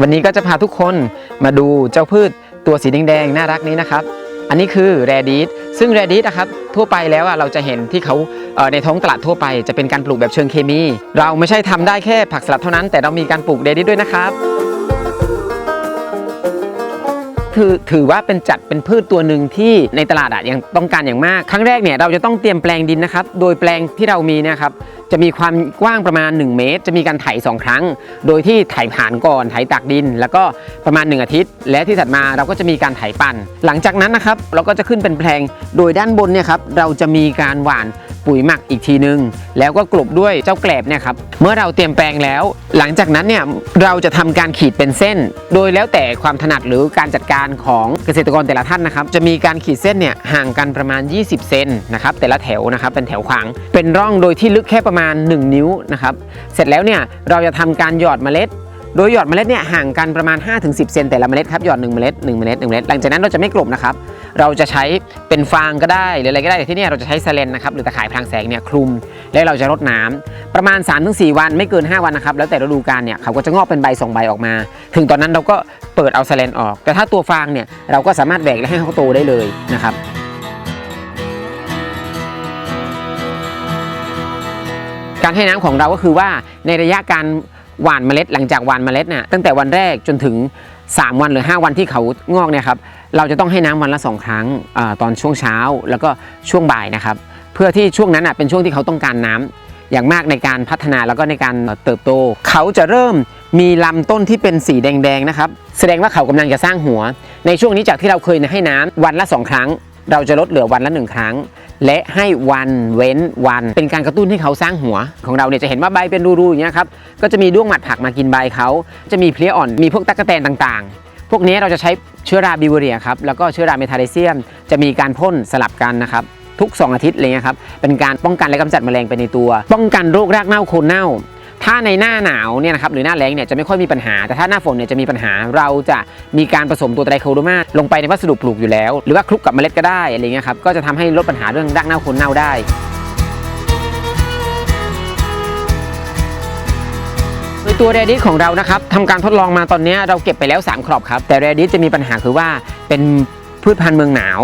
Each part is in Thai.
วันนี้ก็จะพาทุกคนมาดูเจ้าพืชตัวสีแดงๆน่ารักนี้นะครับ อันนี้คือแรดิสซึ่งแรดิสนะครับทั่วไปแล้วอะเราจะเห็นที่เขาในท้องตลาดทั่วไป จะเป็นการปลูกแบบเชิงเคมี เราไม่ใช่ทำได้แค่ผักสลัดเท่านั้น แต่เรามีการปลูกแรดิสด้วยนะครับ ถือถือว่าเป็นจัดเป็นพืชตัวหนึ่งที่ในตลาดอะยังต้องการอย่างมาก ครั้งแรกเนี่ยเราจะต้องเตรียมแปลงดินนะครับ โดยแปลงที่เรามีนะครับจะมีความกว้างประมาณ 1 เมตร จะมีการไถ2ครั้ง โดยที่ไถผ่านก่อนไถตักดิน แล้วก็ประมาณ 1 อาทิตย์ และที่ถัดมาเราก็จะมีการไถปั่น หลังจากนั้นนะครับเราก็จะขึ้นเป็นแปลง โดยด้านบนเนี่ยครับเราจะมีการหว่าน ปุ๋ยหมักอีกทีนึง แล้วก็กลบด้วยเจ้าแกลบเนี่ยครับเมื่อเราเตรียมแปลงแล้ว หลังจากนั้นเนี่ยเราจะทำการขีดเป็นเส้น โดยแล้วแต่ความถนัดหรือการจัดการของเกษตรกรแต่ละท่านนะครับ จะมีการขีดเส้นเนี่ยห่างกันประมาณ 20 เซนนะครับแต่ละแถวนะครับเป็นแถวขวาง เป็นร่องโดยที่ลึกแค่ประมาณ 1 นิ้วนะครับเสร็จแล้วเนี่ยเราจะทำการหยอดเมล็ด โดยหยอดเมล็ดเนี่ยห่างกันประมาณ 5-10 เซนแต่ละเมล็ดครับหยอด1เมล็ด1เมล็ด1เมล็ดหลังจากนั้นเราจะไม่กลบนะครับเราจะใช้เป็นฟางก็ได้หรืออะไรก็ได้แต่ที่นี่เราจะใช้สเลนนะครับหรือตะข่ายพรางแสงเนี่ยคลุม แล้วเราจะรดน้ำประมาณ 3-4 วันไม่เกิน 5 วันนะครับแล้วแต่ฤดูกาลเนี่ยเขาก็จะงอกเป็นใบสองใบออกมา ถึงตอนนั้นเราก็เปิดเอาสเลนออก แต่ถ้าตัวฟางเนี่ยเราก็สามารถแหวกและให้เขาโตได้เลยนะครับการให้น้ำของเราก็คือว่าในระยะการ หว่านเมล็ด หลังจากหว่านเมล็ดเนี่ยตั้งแต่วันแรกจนถึง 3 วันหรือ 5 วันที่เขางอกเนี่ยครับเราจะต้องให้น้ำวันละ 2 ครั้งอตอนช่วงเช้าแล้วก็ช่วงบ่ายนะครับ เพื่อที่ช่วงนั้นอะเป็นช่วงที่เขาต้องการน้ำอย่างมากในการพัฒนาแล้วก็ในการเติบโต เขาจะเริ่มมีลำต้นที่เป็นสีแดงๆนะครับ แสดงว่าเขากำลังจะสร้างหัว ในช่วงนี้จากที่เราเคยให้น้ำวันละ 2 ครั้ง เราจะลดเหลือวันละ 1 ครั้ง และให้วันเว้นวัน เป็นการกระตุ้นให้เขาสร้างหัว ของเราเนี่ยจะเห็นว่าใบเป็นรูๆอย่างเงี้ยครับก็จะมีด้วงหมัดผักมากินใบเขา จะมีเพลี้ยอ่อนมีพวกตั๊กแตนต่างๆ พวกนี้เราจะใช้เชื้อราบิวเรียครับแล้วก็เชื้อราเมทาเดเซียม จะมีการพ่นสลับกันนะครับทุก 2 อาทิตย์อะไรเงี้ยครับเป็นการป้องกันและกำจัดแมลงไปในตัว ป้องกันโรครากเน่าโคนเน่า ถ้าในหน้าหนาวเนี่ยนะครับหรือหน้าแล้งเนี่ยจะไม่ค่อยมีปัญหา แต่ถ้าหน้าฝนเนี่ยจะมีปัญหาเราจะมีการผสมตัวไตรโคโดมาลงไปในวัสดุปลูกอยู่แล้ว หรือว่าคลุกกับเมล็ดก็ได้อะไรเงี้ยครับก็จะทำให้ลดปัญหาเรื่องรากเน่าคนเน่าได้โดยตัวเรดิสของเรานะครับทำการทดลองมาตอนนี้เราเก็บไปแล้ว 3 ครอบครับ แต่เรดิสจะมีปัญหาคือว่าเป็นพืชพันธุ์เมืองหนาว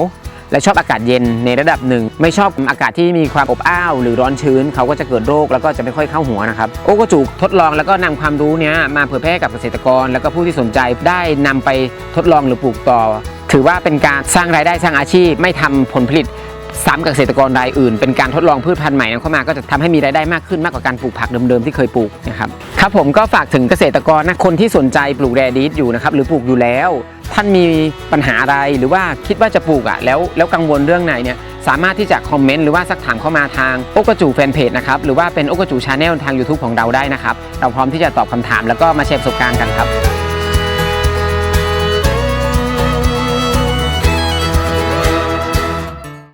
และชอบอากาศเย็นในระดับหนึ่ง ไม่ชอบอากาศที่มีความอบอ้าว หรือร้อนชื้น เขาก็จะเกิดโรคแล้วก็จะไม่ค่อยเข้าหัวนะครับโอโกจูทดลองแล้วก็นำความรู้นี้มาเผยแพร่กับเกษตรกร แล้วก็ผู้ที่สนใจได้นำไปทดลองหรือปลูกต่อ ถือว่าเป็นการสร้างรายได้สร้างอาชีพ ไม่ทำผลผลิตซ้ำกับเกษตรกรรายอื่น เป็นการทดลองพืชพันธุ์ใหม่นำเข้ามาก็จะทำให้มีรายได้มากขึ้นมากกว่าการปลูกผักเดิมๆที่เคยปลูกนะครับครับผมก็ฝากถึงเกษตรกรนะคนที่สนใจปลูกแรดิสอยู่นะครับหรือปลูกอยู่แล้ว ท่านมีปัญหาอะไรหรือว่าคิดว่าจะปลูกอะแล้วแล้วกังวลเรื่องไหนเนี่ยสามารถที่จะคอมเมนต์หรือว่าสักถามเข้ามาทางโอกจูแฟนเพจนะครับหรือว่าเป็นโอกจูชาแนลทาง YouTube ของเราได้นะครับ เราพร้อมที่จะตอบคำถามแล้วก็มาแชร์ประสบการณ์กันครับ